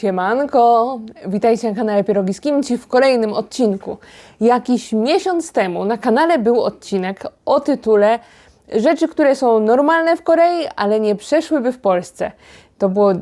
Siemanko! Witajcie na kanale Pierogi z Kimci w kolejnym odcinku. Jakiś miesiąc temu na kanale był odcinek o tytule Rzeczy, które są normalne w Korei, ale nie przeszłyby w Polsce. To było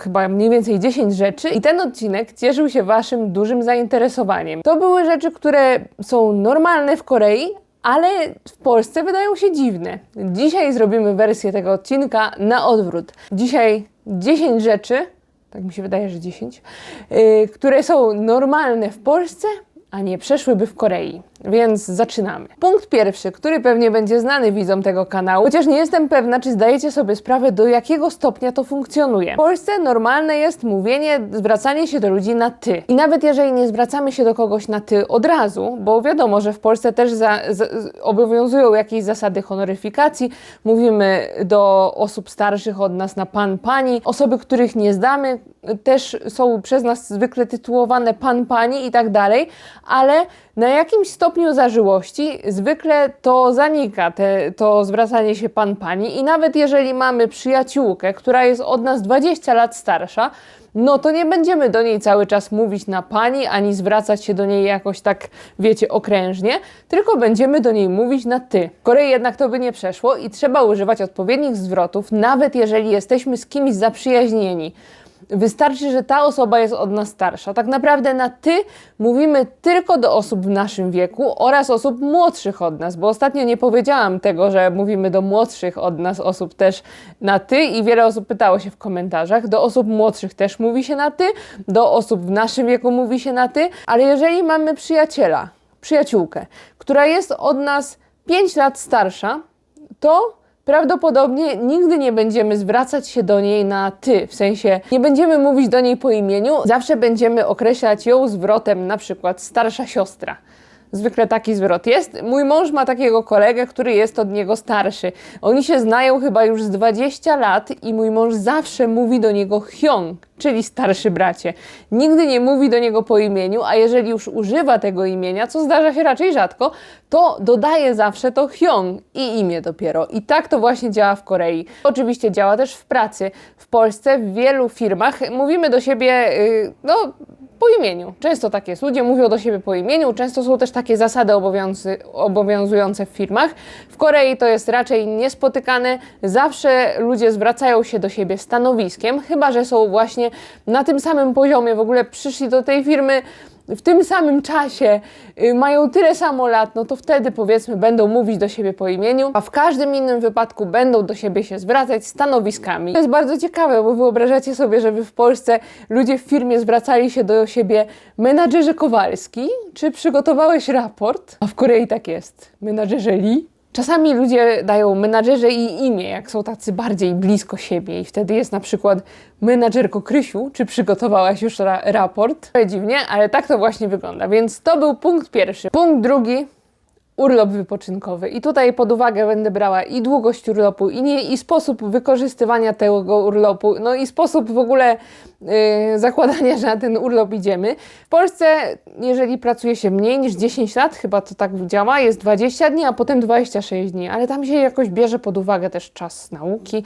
chyba mniej więcej 10 rzeczy i ten odcinek cieszył się Waszym dużym zainteresowaniem. To były rzeczy, które są normalne w Korei, ale w Polsce wydają się dziwne. Dzisiaj zrobimy wersję tego odcinka na odwrót. Dzisiaj 10 rzeczy, tak mi się wydaje, że 10, yy, które są normalne w Polsce, a nie przeszłyby w Korei. Więc zaczynamy. Punkt pierwszy, który pewnie będzie znany widzom tego kanału, chociaż nie jestem pewna, czy zdajecie sobie sprawę, do jakiego stopnia to funkcjonuje. W Polsce normalne jest mówienie, zwracanie się do ludzi na ty. I nawet jeżeli nie zwracamy się do kogoś na ty od razu, bo wiadomo, że w Polsce też za, za, obowiązują jakieś zasady honoryfikacji, mówimy do osób starszych od nas na pan, pani, osoby, których nie zdamy, też są przez nas zwykle tytułowane pan, pani i tak dalej, ale na jakimś stopniu zażyłości zwykle to zanika, te, to zwracanie się pan, pani i nawet jeżeli mamy przyjaciółkę, która jest od nas 20 lat starsza, no to nie będziemy do niej cały czas mówić na pani, ani zwracać się do niej jakoś tak, wiecie, okrężnie, tylko będziemy do niej mówić na ty. W Korei jednak to by nie przeszło i trzeba używać odpowiednich zwrotów, nawet jeżeli jesteśmy z kimś zaprzyjaźnieni. Wystarczy, że ta osoba jest od nas starsza. Tak naprawdę na ty mówimy tylko do osób w naszym wieku oraz osób młodszych od nas, bo ostatnio nie powiedziałam tego, że mówimy do młodszych od nas osób też na ty i wiele osób pytało się w komentarzach. Do osób młodszych też mówi się na ty, do osób w naszym wieku mówi się na ty, ale jeżeli mamy przyjaciela, przyjaciółkę, która jest od nas 5 lat starsza, to prawdopodobnie nigdy nie będziemy zwracać się do niej na ty, w sensie nie będziemy mówić do niej po imieniu, zawsze będziemy określać ją zwrotem na przykład starsza siostra. Zwykle taki zwrot jest. Mój mąż ma takiego kolegę, który jest od niego starszy. Oni się znają chyba już z 20 lat i mój mąż zawsze mówi do niego hyong, czyli starszy bracie. Nigdy nie mówi do niego po imieniu, a jeżeli już używa tego imienia, co zdarza się raczej rzadko, to dodaje zawsze to hyong i imię dopiero. I tak to właśnie działa w Korei. Oczywiście działa też w pracy. W Polsce w wielu firmach mówimy do siebie, yy, no po imieniu. Często tak jest. Ludzie mówią do siebie po imieniu, często są też takie zasady obowiązujące w firmach. W Korei to jest raczej niespotykane. Zawsze ludzie zwracają się do siebie stanowiskiem, chyba że są właśnie na tym samym poziomie, w ogóle przyszli do tej firmy w tym samym czasie y, mają tyle samo lat, no to wtedy powiedzmy będą mówić do siebie po imieniu, a w każdym innym wypadku będą do siebie się zwracać stanowiskami. To jest bardzo ciekawe, bo wyobrażacie sobie, żeby w Polsce ludzie w firmie zwracali się do siebie menadżerze Kowalski, czy przygotowałeś raport? A w Korei tak jest. Menadżerze Lee? Czasami ludzie dają menadżerze i imię, jak są tacy bardziej blisko siebie i wtedy jest na przykład menadżerko Krysiu, czy przygotowałaś już ra raport? Dziwnie, ale tak to właśnie wygląda, więc to był punkt pierwszy. Punkt drugi, urlop wypoczynkowy. I tutaj pod uwagę będę brała i długość urlopu, i, nie, i sposób wykorzystywania tego urlopu, no i sposób w ogóle yy, zakładania, że na ten urlop idziemy. W Polsce, jeżeli pracuje się mniej niż 10 lat, chyba to tak działa, jest 20 dni, a potem 26 dni, ale tam się jakoś bierze pod uwagę też czas nauki.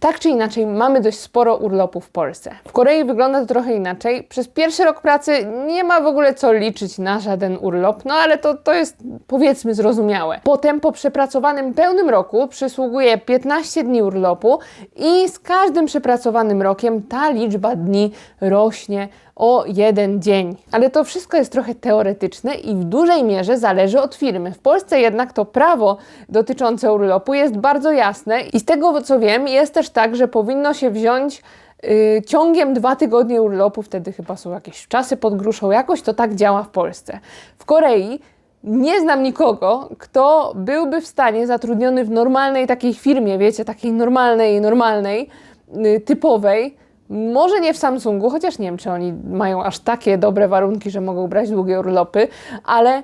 Tak czy inaczej, mamy dość sporo urlopu w Polsce. W Korei wygląda to trochę inaczej. Przez pierwszy rok pracy nie ma w ogóle co liczyć na żaden urlop, no ale to, to jest powiedzmy zrozumiałe. Potem po przepracowanym pełnym roku przysługuje 15 dni urlopu i z każdym przepracowanym rokiem ta liczba dni rośnie o jeden dzień. Ale to wszystko jest trochę teoretyczne i w dużej mierze zależy od firmy. W Polsce jednak to prawo dotyczące urlopu jest bardzo jasne i z tego co wiem jest też tak, że powinno się wziąć Yy, ciągiem dwa tygodnie urlopu, wtedy chyba są jakieś czasy pod gruszą, jakoś to tak działa w Polsce. W Korei nie znam nikogo, kto byłby w stanie zatrudniony w normalnej takiej firmie, wiecie, takiej normalnej, normalnej, yy, typowej, może nie w Samsungu, chociaż nie wiem, czy oni mają aż takie dobre warunki, że mogą brać długie urlopy, ale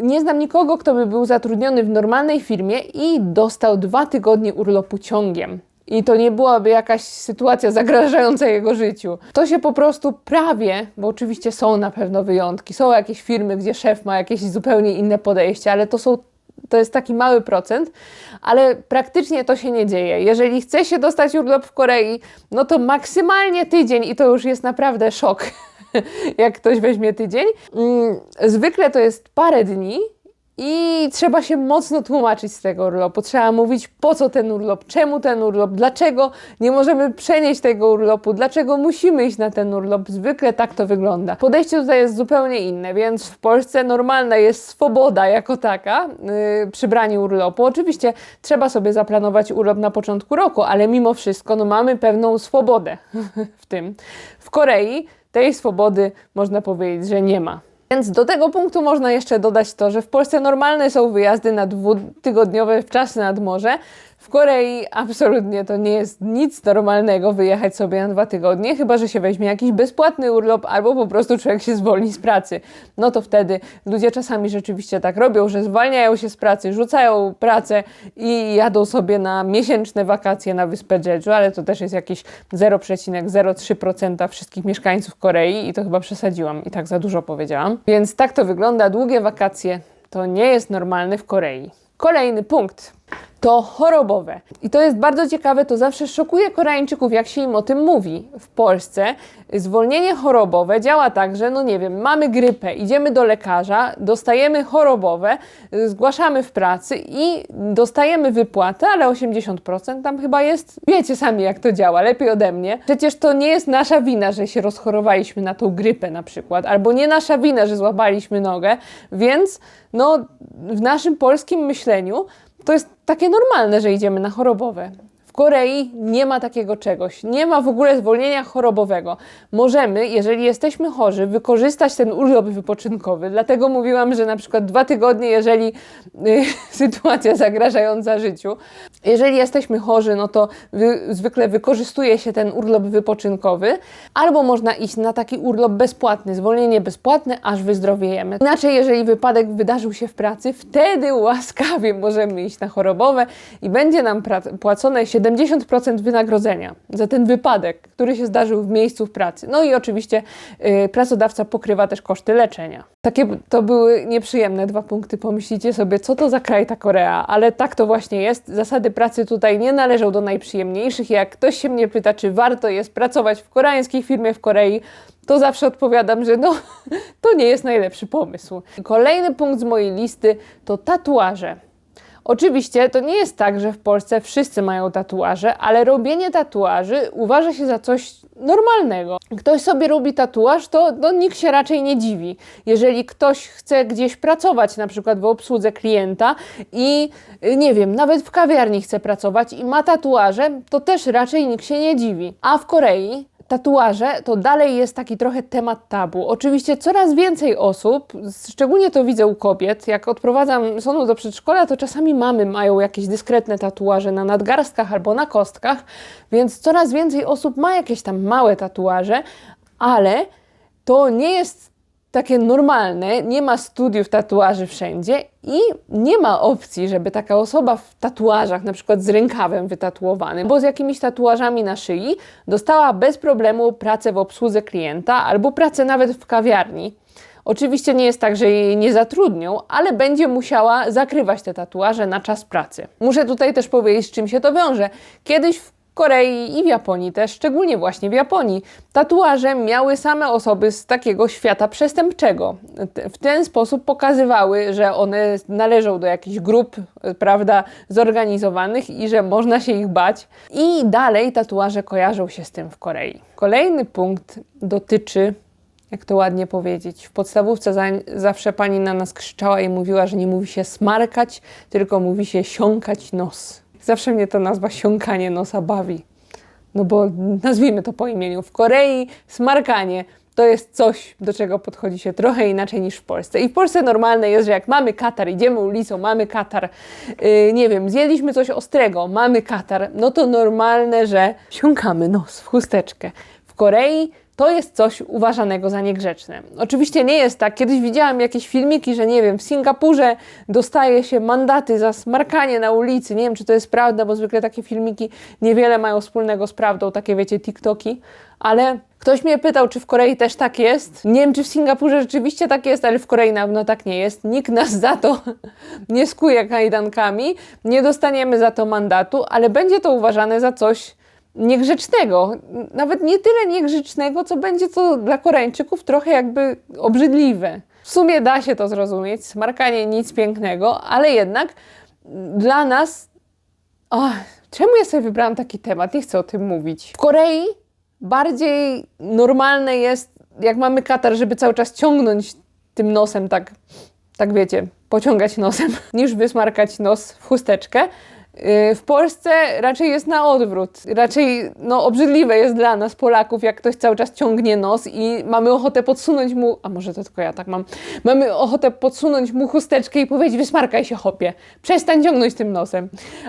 nie znam nikogo, kto by był zatrudniony w normalnej firmie i dostał dwa tygodnie urlopu ciągiem i to nie byłaby jakaś sytuacja zagrażająca jego życiu. To się po prostu prawie, bo oczywiście są na pewno wyjątki, są jakieś firmy, gdzie szef ma jakieś zupełnie inne podejście, ale to są to jest taki mały procent, ale praktycznie to się nie dzieje. Jeżeli chce się dostać urlop w Korei, no to maksymalnie tydzień i to już jest naprawdę szok, jak ktoś weźmie tydzień. Mm, zwykle to jest parę dni, i trzeba się mocno tłumaczyć z tego urlopu. Trzeba mówić, po co ten urlop, czemu ten urlop, dlaczego nie możemy przenieść tego urlopu, dlaczego musimy iść na ten urlop. Zwykle tak to wygląda. Podejście tutaj jest zupełnie inne, więc w Polsce normalna jest swoboda jako taka yy, przy braniu urlopu. Oczywiście trzeba sobie zaplanować urlop na początku roku, ale mimo wszystko no, mamy pewną swobodę w tym. W Korei tej swobody można powiedzieć, że nie ma. Więc do tego punktu można jeszcze dodać to, że w Polsce normalne są wyjazdy na dwutygodniowe czasy nad morze, Korei absolutnie to nie jest nic normalnego wyjechać sobie na dwa tygodnie, chyba że się weźmie jakiś bezpłatny urlop albo po prostu człowiek się zwolni z pracy. No to wtedy ludzie czasami rzeczywiście tak robią, że zwalniają się z pracy, rzucają pracę i jadą sobie na miesięczne wakacje na wyspę Jeju, ale to też jest jakieś 0,03% wszystkich mieszkańców Korei i to chyba przesadziłam i tak za dużo powiedziałam. Więc tak to wygląda. Długie wakacje to nie jest normalne w Korei. Kolejny punkt to chorobowe. I to jest bardzo ciekawe, to zawsze szokuje Koreańczyków, jak się im o tym mówi. W Polsce zwolnienie chorobowe działa tak, że no nie wiem, mamy grypę, idziemy do lekarza, dostajemy chorobowe, zgłaszamy w pracy i dostajemy wypłatę, ale 80% tam chyba jest. Wiecie sami, jak to działa, lepiej ode mnie. Przecież to nie jest nasza wina, że się rozchorowaliśmy na tą grypę na przykład, albo nie nasza wina, że złapaliśmy nogę, więc no w naszym polskim myśleniu to jest takie normalne, że idziemy na chorobowe. W Korei nie ma takiego czegoś. Nie ma w ogóle zwolnienia chorobowego. Możemy, jeżeli jesteśmy chorzy, wykorzystać ten urlop wypoczynkowy. Dlatego mówiłam, że na przykład dwa tygodnie, jeżeli y, sytuacja zagrażająca życiu, jeżeli jesteśmy chorzy, no to wy, zwykle wykorzystuje się ten urlop wypoczynkowy, albo można iść na taki urlop bezpłatny, zwolnienie bezpłatne, aż wyzdrowiejemy. Inaczej, jeżeli wypadek wydarzył się w pracy, wtedy łaskawie możemy iść na chorobowe i będzie nam płacone 7 70% wynagrodzenia za ten wypadek, który się zdarzył w miejscu pracy. No i oczywiście y, pracodawca pokrywa też koszty leczenia. Takie to były nieprzyjemne dwa punkty. Pomyślicie sobie, co to za kraj ta Korea, ale tak to właśnie jest. Zasady pracy tutaj nie należą do najprzyjemniejszych. Jak ktoś się mnie pyta, czy warto jest pracować w koreańskiej firmie w Korei, to zawsze odpowiadam, że no, to nie jest najlepszy pomysł. Kolejny punkt z mojej listy to tatuaże. Oczywiście to nie jest tak, że w Polsce wszyscy mają tatuaże, ale robienie tatuaży uważa się za coś normalnego. Ktoś sobie robi tatuaż, to no, nikt się raczej nie dziwi. Jeżeli ktoś chce gdzieś pracować, na przykład w obsłudze klienta i nie wiem, nawet w kawiarni chce pracować i ma tatuaże, to też raczej nikt się nie dziwi. A w Korei tatuaże to dalej jest taki trochę temat tabu. Oczywiście coraz więcej osób, szczególnie to widzę u kobiet, jak odprowadzam sonu do przedszkola, to czasami mamy mają jakieś dyskretne tatuaże na nadgarstkach albo na kostkach, więc coraz więcej osób ma jakieś tam małe tatuaże, ale to nie jest takie normalne, nie ma studiów tatuaży wszędzie i nie ma opcji, żeby taka osoba w tatuażach, na przykład z rękawem wytatuowanym, bo z jakimiś tatuażami na szyi, dostała bez problemu pracę w obsłudze klienta albo pracę nawet w kawiarni. Oczywiście nie jest tak, że jej nie zatrudnią, ale będzie musiała zakrywać te tatuaże na czas pracy. Muszę tutaj też powiedzieć, z czym się to wiąże. Kiedyś w Korei i w Japonii też, szczególnie właśnie w Japonii, tatuaże miały same osoby z takiego świata przestępczego. W ten sposób pokazywały, że one należą do jakichś grup, prawda, zorganizowanych i że można się ich bać. I dalej tatuaże kojarzą się z tym w Korei. Kolejny punkt dotyczy jak to ładnie powiedzieć. W podstawówce za, zawsze pani na nas krzyczała i mówiła, że nie mówi się smarkać, tylko mówi się siąkać nos. Zawsze mnie ta nazwa siąkanie nosa bawi. No bo nazwijmy to po imieniu. W Korei smarkanie to jest coś, do czego podchodzi się trochę inaczej niż w Polsce. I w Polsce normalne jest, że jak mamy katar, idziemy ulicą, mamy katar, yy, nie wiem, zjedliśmy coś ostrego, mamy katar, no to normalne, że siąkamy nos w chusteczkę. W Korei to jest coś uważanego za niegrzeczne. Oczywiście nie jest tak. Kiedyś widziałam jakieś filmiki, że nie wiem, w Singapurze dostaje się mandaty za smarkanie na ulicy. Nie wiem, czy to jest prawda, bo zwykle takie filmiki niewiele mają wspólnego z prawdą, takie wiecie, TikToki, ale ktoś mnie pytał, czy w Korei też tak jest. Nie wiem, czy w Singapurze rzeczywiście tak jest, ale w Korei na pewno tak nie jest. Nikt nas za to nie skuje kajdankami, nie dostaniemy za to mandatu, ale będzie to uważane za coś niegrzecznego. Nawet nie tyle niegrzecznego, co będzie to dla Koreańczyków trochę jakby obrzydliwe. W sumie da się to zrozumieć, smarkanie nic pięknego, ale jednak dla nas. Oh, czemu ja sobie wybrałam taki temat? Nie chcę o tym mówić. W Korei bardziej normalne jest, jak mamy katar, żeby cały czas ciągnąć tym nosem, tak, tak wiecie, pociągać nosem, niż wysmarkać nos w chusteczkę. Yy, W Polsce raczej jest na odwrót. Raczej no, obrzydliwe jest dla nas, Polaków, jak ktoś cały czas ciągnie nos i mamy ochotę podsunąć mu, a może to tylko ja tak mam, mamy ochotę podsunąć mu chusteczkę i powiedzieć, wysmarkaj się chopie, przestań ciągnąć tym nosem.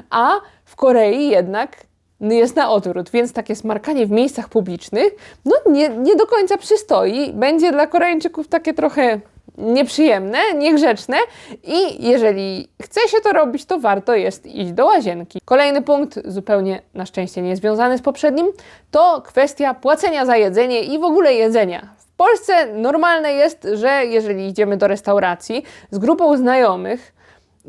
A w Korei jednak jest na odwrót, więc takie smarkanie w miejscach publicznych no nie, nie do końca przystoi. Będzie dla Koreańczyków takie trochę nieprzyjemne, niegrzeczne i jeżeli chce się to robić, to warto jest iść do łazienki. Kolejny punkt, zupełnie na szczęście niezwiązany z poprzednim, to kwestia płacenia za jedzenie i w ogóle jedzenia. W Polsce normalne jest, że jeżeli idziemy do restauracji z grupą znajomych,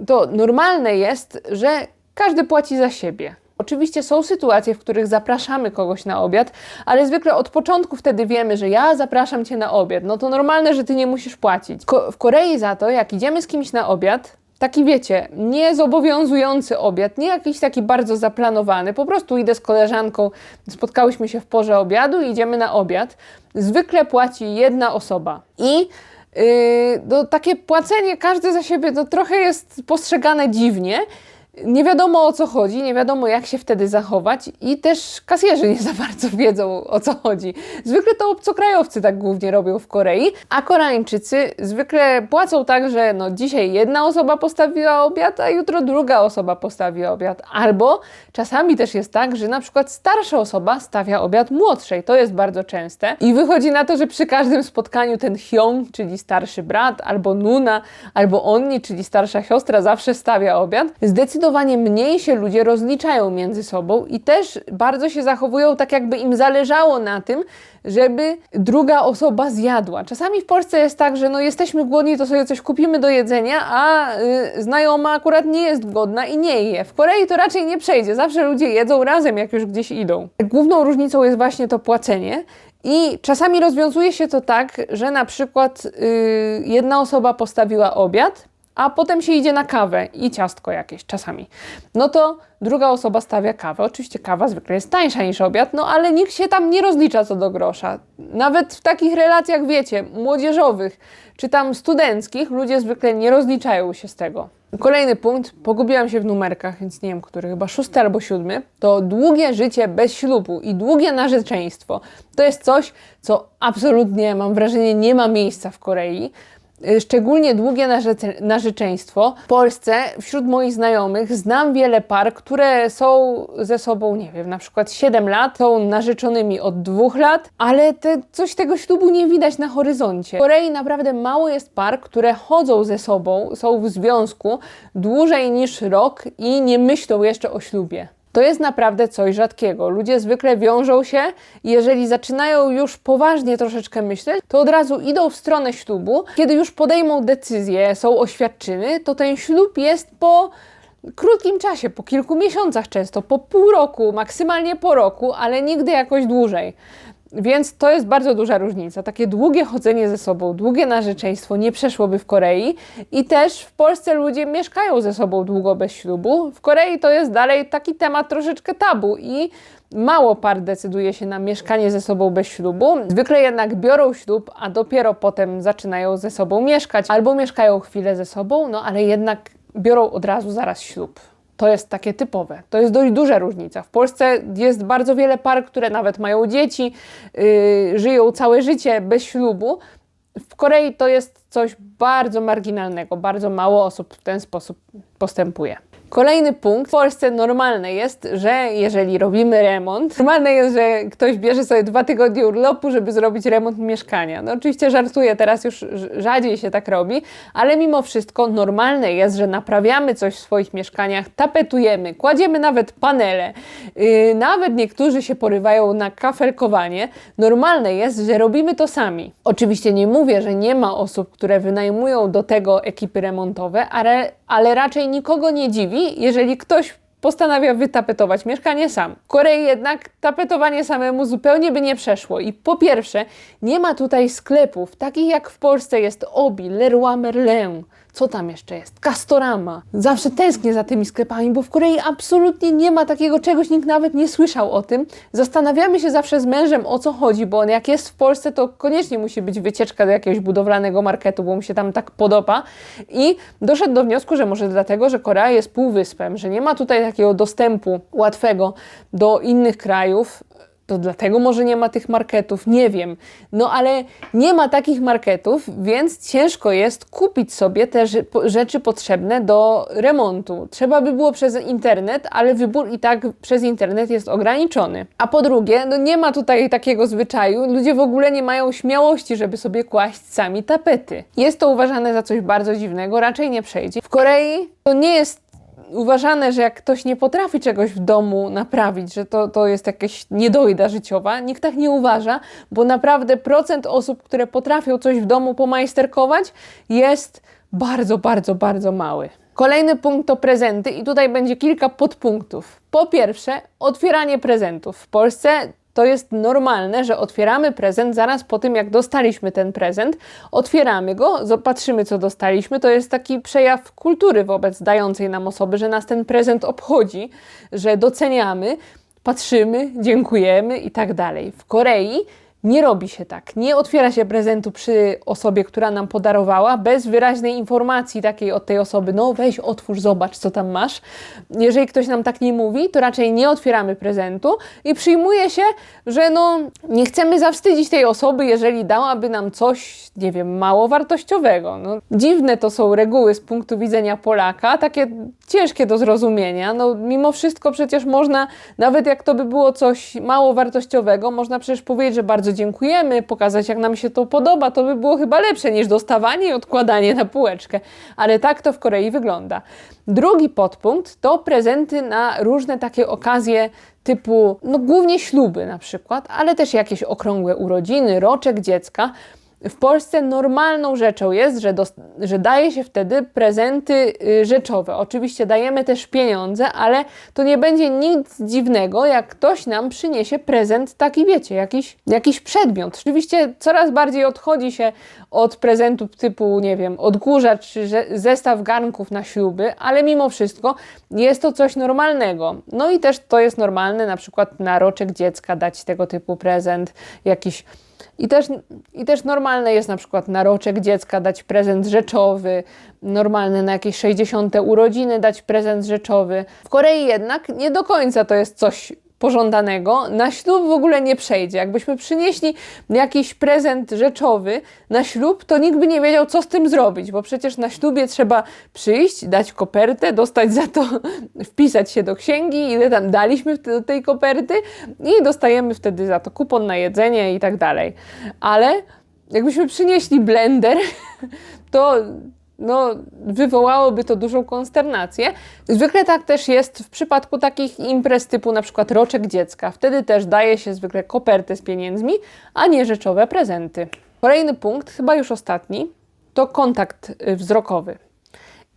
to normalne jest, że każdy płaci za siebie. Oczywiście są sytuacje, w których zapraszamy kogoś na obiad, ale zwykle od początku wtedy wiemy, że ja zapraszam cię na obiad. No to normalne, że ty nie musisz płacić. Ko w Korei za to, jak idziemy z kimś na obiad, taki wiecie, niezobowiązujący obiad, nie jakiś taki bardzo zaplanowany, po prostu idę z koleżanką, spotkałyśmy się w porze obiadu i idziemy na obiad. Zwykle płaci jedna osoba. I Yy, no, takie płacenie każdy za siebie to trochę jest postrzegane dziwnie. Nie wiadomo o co chodzi, nie wiadomo jak się wtedy zachować i też kasjerzy nie za bardzo wiedzą o co chodzi. Zwykle to obcokrajowcy tak głównie robią w Korei, a Koreańczycy zwykle płacą tak, że no dzisiaj jedna osoba postawiła obiad, a jutro druga osoba postawi obiad. Albo czasami też jest tak, że na przykład starsza osoba stawia obiad młodszej. To jest bardzo częste i wychodzi na to, że przy każdym spotkaniu ten hyong, czyli starszy brat, albo nuna, albo onni, czyli starsza siostra zawsze stawia obiad. Zdecydowanie zdecydowanie mniej się ludzie rozliczają między sobą i też bardzo się zachowują tak, jakby im zależało na tym, żeby druga osoba zjadła. Czasami w Polsce jest tak, że no jesteśmy głodni, to sobie coś kupimy do jedzenia, a y, znajoma akurat nie jest głodna i nie je. W Korei to raczej nie przejdzie. Zawsze ludzie jedzą razem, jak już gdzieś idą. Główną różnicą jest właśnie to płacenie. I czasami rozwiązuje się to tak, że na przykład y, jedna osoba postawiła obiad, a potem się idzie na kawę i ciastko jakieś czasami. No to druga osoba stawia kawę. Oczywiście kawa zwykle jest tańsza niż obiad, no ale nikt się tam nie rozlicza co do grosza. Nawet w takich relacjach, wiecie, młodzieżowych czy tam studenckich, ludzie zwykle nie rozliczają się z tego. Kolejny punkt, pogubiłam się w numerkach, więc nie wiem, który, chyba szósty albo siódmy, to długie życie bez ślubu i długie narzeczeństwo. To jest coś, co absolutnie, mam wrażenie, nie ma miejsca w Korei. Y, szczególnie długie narze- narzeczeństwo. W Polsce wśród moich znajomych znam wiele par, które są ze sobą, nie wiem, na przykład 7 lat, są narzeczonymi od 2 lat, ale te, coś tego ślubu nie widać na horyzoncie. W Korei naprawdę mało jest par, które chodzą ze sobą, są w związku dłużej niż rok i nie myślą jeszcze o ślubie. To jest naprawdę coś rzadkiego. Ludzie zwykle wiążą się i jeżeli zaczynają już poważnie troszeczkę myśleć, to od razu idą w stronę ślubu. Kiedy już podejmą decyzję, są oświadczyny, to ten ślub jest po krótkim czasie, po kilku miesiącach często, po pół roku, maksymalnie po roku, ale nigdy jakoś dłużej. Więc to jest bardzo duża różnica. Takie długie chodzenie ze sobą, długie narzeczeństwo nie przeszłoby w Korei i też w Polsce ludzie mieszkają ze sobą długo bez ślubu. W Korei to jest dalej taki temat troszeczkę tabu i mało par decyduje się na mieszkanie ze sobą bez ślubu. Zwykle jednak biorą ślub, a dopiero potem zaczynają ze sobą mieszkać albo mieszkają chwilę ze sobą, no ale jednak biorą od razu zaraz ślub. To jest takie typowe. To jest dość duża różnica. W Polsce jest bardzo wiele par, które nawet mają dzieci, yy, żyją całe życie bez ślubu. W Korei to jest coś bardzo marginalnego. Bardzo mało osób w ten sposób postępuje. Kolejny punkt. W Polsce normalne jest, że jeżeli robimy remont, normalne jest, że ktoś bierze sobie dwa tygodnie urlopu, żeby zrobić remont mieszkania. No oczywiście żartuję, teraz już rzadziej się tak robi, ale mimo wszystko normalne jest, że naprawiamy coś w swoich mieszkaniach, tapetujemy, kładziemy nawet panele, yy, nawet niektórzy się porywają na kafelkowanie. Normalne jest, że robimy to sami. Oczywiście nie mówię, że nie ma osób, które wynajmują do tego ekipy remontowe, ale, ale raczej nikogo nie dziwi, jeżeli ktoś postanawia wytapetować mieszkanie sam. W Korei jednak tapetowanie samemu zupełnie by nie przeszło i po pierwsze nie ma tutaj sklepów takich jak w Polsce jest Obi, Leroy Merlin, co tam jeszcze jest? Castorama. Zawsze tęsknię za tymi sklepami, bo w Korei absolutnie nie ma takiego czegoś, nikt nawet nie słyszał o tym. Zastanawiamy się zawsze z mężem o co chodzi, bo on jak jest w Polsce, to koniecznie musi być wycieczka do jakiegoś budowlanego marketu, bo mu się tam tak podoba. I doszedł do wniosku, że może dlatego, że Korea jest półwyspem, że nie ma tutaj takiego dostępu łatwego do innych krajów, to dlatego może nie ma tych marketów, nie wiem. No ale nie ma takich marketów, więc ciężko jest kupić sobie te rzeczy potrzebne do remontu. Trzeba by było przez internet, ale wybór i tak przez internet jest ograniczony. A po drugie, no nie ma tutaj takiego zwyczaju, ludzie w ogóle nie mają śmiałości, żeby sobie kłaść sami tapety. Jest to uważane za coś bardzo dziwnego, raczej nie przejdzie. W Korei to nie jest uważane, że jak ktoś nie potrafi czegoś w domu naprawić, że to, to jest jakaś niedojda życiowa, nikt tak nie uważa, bo naprawdę procent osób, które potrafią coś w domu pomajsterkować, jest bardzo, bardzo, bardzo mały. Kolejny punkt to prezenty i tutaj będzie kilka podpunktów. Po pierwsze, otwieranie prezentów. W Polsce to jest normalne, że otwieramy prezent zaraz po tym, jak dostaliśmy ten prezent. Otwieramy go, patrzymy, co dostaliśmy. To jest taki przejaw kultury wobec dającej nam osoby, że nas ten prezent obchodzi, że doceniamy, patrzymy, dziękujemy i tak dalej. W Korei nie robi się tak. Nie otwiera się prezentu przy osobie, która nam podarowała, bez wyraźnej informacji takiej od tej osoby. No weź, otwórz, zobacz, co tam masz. Jeżeli ktoś nam tak nie mówi, to raczej nie otwieramy prezentu i przyjmuje się, że no nie chcemy zawstydzić tej osoby, jeżeli dałaby nam coś, nie wiem, mało wartościowego. No, dziwne to są reguły z punktu widzenia Polaka, takie ciężkie do zrozumienia. No mimo wszystko przecież można, nawet jak to by było coś mało wartościowego, można przecież powiedzieć, że bardzo dziękujemy, pokazać jak nam się to podoba, to by było chyba lepsze niż dostawanie i odkładanie na półeczkę. Ale tak to w Korei wygląda. Drugi podpunkt to prezenty na różne takie okazje typu, no głównie śluby na przykład, ale też jakieś okrągłe urodziny, roczek dziecka. W Polsce normalną rzeczą jest, że, że daje się wtedy prezenty y, rzeczowe. Oczywiście dajemy też pieniądze, ale to nie będzie nic dziwnego, jak ktoś nam przyniesie prezent taki, wiecie, jakiś, jakiś przedmiot. Oczywiście coraz bardziej odchodzi się od prezentów typu, nie wiem, odkurzacz czy zestaw garnków na śluby, ale mimo wszystko jest to coś normalnego. No i też to jest normalne, na przykład na roczek dziecka dać tego typu prezent, jakiś i też, I też normalne jest na przykład na roczek dziecka dać prezent rzeczowy, normalne na jakieś 60. urodziny dać prezent rzeczowy. W Korei jednak nie do końca to jest coś pożądanego, na ślub w ogóle nie przejdzie. Jakbyśmy przynieśli jakiś prezent rzeczowy na ślub, to nikt by nie wiedział, co z tym zrobić, bo przecież na ślubie trzeba przyjść, dać kopertę, dostać za to, wpisać się do księgi, ile tam daliśmy do tej koperty i dostajemy wtedy za to kupon na jedzenie i tak dalej. Ale jakbyśmy przynieśli blender, to no, wywołałoby to dużą konsternację. Zwykle tak też jest w przypadku takich imprez typu na przykład roczek dziecka. Wtedy też daje się zwykle kopertę z pieniędzmi, a nie rzeczowe prezenty. Kolejny punkt, chyba już ostatni, to kontakt y, wzrokowy.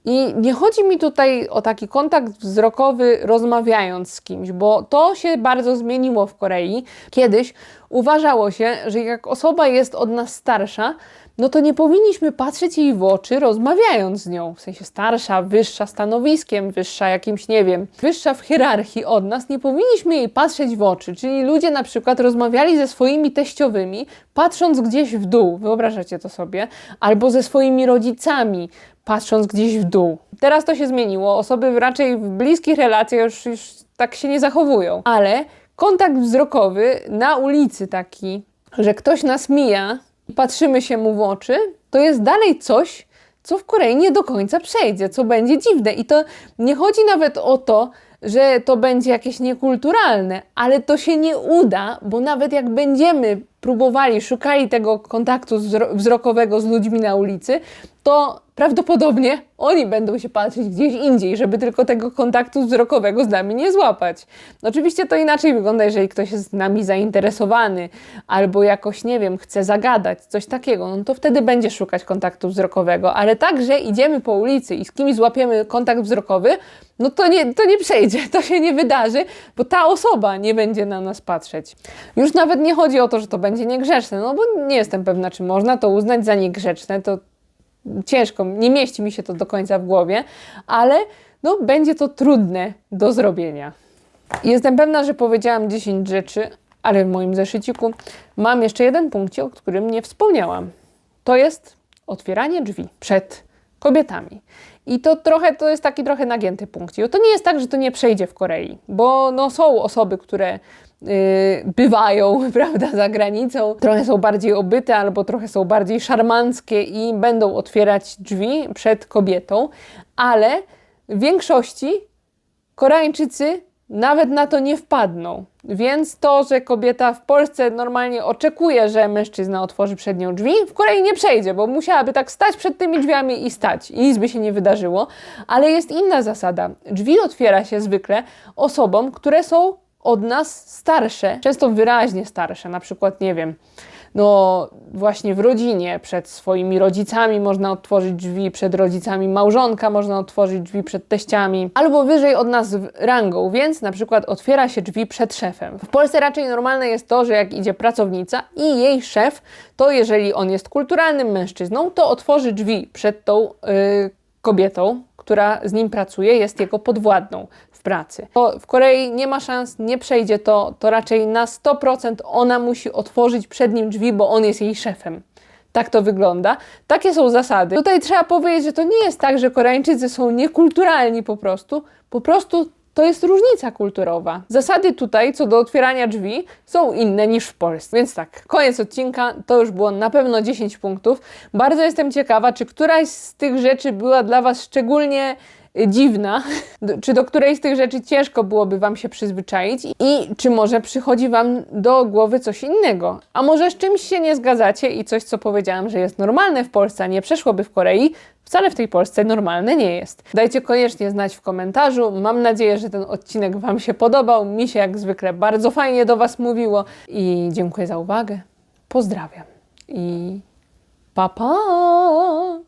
I nie chodzi mi tutaj o taki kontakt wzrokowy rozmawiając z kimś, bo to się bardzo zmieniło w Korei. Kiedyś uważało się, że jak osoba jest od nas starsza, no to nie powinniśmy patrzeć jej w oczy, rozmawiając z nią. W sensie starsza, wyższa stanowiskiem, wyższa jakimś, nie wiem, wyższa w hierarchii od nas, nie powinniśmy jej patrzeć w oczy. Czyli ludzie na przykład rozmawiali ze swoimi teściowymi, patrząc gdzieś w dół, wyobrażacie to sobie, albo ze swoimi rodzicami, patrząc gdzieś w dół. Teraz to się zmieniło. Osoby raczej w bliskich relacjach już, już tak się nie zachowują. Ale kontakt wzrokowy na ulicy taki, że ktoś nas mija, patrzymy się mu w oczy, to jest dalej coś, co w Korei nie do końca przejdzie, co będzie dziwne. I to nie chodzi nawet o to, że to będzie jakieś niekulturalne, ale to się nie uda, bo nawet jak będziemy próbowali, szukali tego kontaktu wzro- wzrokowego z ludźmi na ulicy, to prawdopodobnie oni będą się patrzeć gdzieś indziej, żeby tylko tego kontaktu wzrokowego z nami nie złapać. Oczywiście to inaczej wygląda, jeżeli ktoś jest z nami zainteresowany albo jakoś, nie wiem, chce zagadać, coś takiego, no to wtedy będzie szukać kontaktu wzrokowego, ale tak, że idziemy po ulicy i z kimś złapiemy kontakt wzrokowy, no to nie, to nie przejdzie, to się nie wydarzy, bo ta osoba nie będzie na nas patrzeć. Już nawet nie chodzi o to, że to będzie niegrzeczne, no bo nie jestem pewna, czy można to uznać za niegrzeczne, to ciężko, nie mieści mi się to do końca w głowie, ale no, będzie to trudne do zrobienia. Jestem pewna, że powiedziałam 10 rzeczy, ale w moim zeszyciku mam jeszcze jeden punkcie, o którym nie wspomniałam. To jest otwieranie drzwi przed kobietami. I to trochę, to jest taki trochę nagięty punkcik. To nie jest tak, że to nie przejdzie w Korei, bo no, są osoby, które bywają, prawda, za granicą, trochę są bardziej obyte albo trochę są bardziej szarmanckie i będą otwierać drzwi przed kobietą, ale w większości Koreańczycy nawet na to nie wpadną. Więc to, że kobieta w Polsce normalnie oczekuje, że mężczyzna otworzy przed nią drzwi, w Korei nie przejdzie, bo musiałaby tak stać przed tymi drzwiami i stać. I nic by się nie wydarzyło. Ale jest inna zasada. Drzwi otwiera się zwykle osobom, które są od nas starsze, często wyraźnie starsze, na przykład, nie wiem, no właśnie w rodzinie, przed swoimi rodzicami można otworzyć drzwi, przed rodzicami małżonka można otworzyć drzwi przed teściami, albo wyżej od nas rangą, więc na przykład otwiera się drzwi przed szefem. W Polsce raczej normalne jest to, że jak idzie pracownica i jej szef, to jeżeli on jest kulturalnym mężczyzną, to otworzy drzwi przed tą yy, kobietą, która z nim pracuje, jest jego podwładną pracy. W Korei nie ma szans, nie przejdzie to, to raczej na 100% ona musi otworzyć przed nim drzwi, bo on jest jej szefem. Tak to wygląda. Takie są zasady. Tutaj trzeba powiedzieć, że to nie jest tak, że Koreańczycy są niekulturalni po prostu. Po prostu to jest różnica kulturowa. Zasady tutaj, co do otwierania drzwi, są inne niż w Polsce. Więc tak, koniec odcinka. To już było na pewno 10 punktów. Bardzo jestem ciekawa, czy któraś z tych rzeczy była dla Was szczególnie dziwna, czy do której z tych rzeczy ciężko byłoby Wam się przyzwyczaić i czy może przychodzi Wam do głowy coś innego. A może z czymś się nie zgadzacie i coś, co powiedziałam, że jest normalne w Polsce, a nie przeszłoby w Korei, wcale w tej Polsce normalne nie jest. Dajcie koniecznie znać w komentarzu. Mam nadzieję, że ten odcinek Wam się podobał. Mi się jak zwykle bardzo fajnie do Was mówiło i dziękuję za uwagę. Pozdrawiam i pa pa!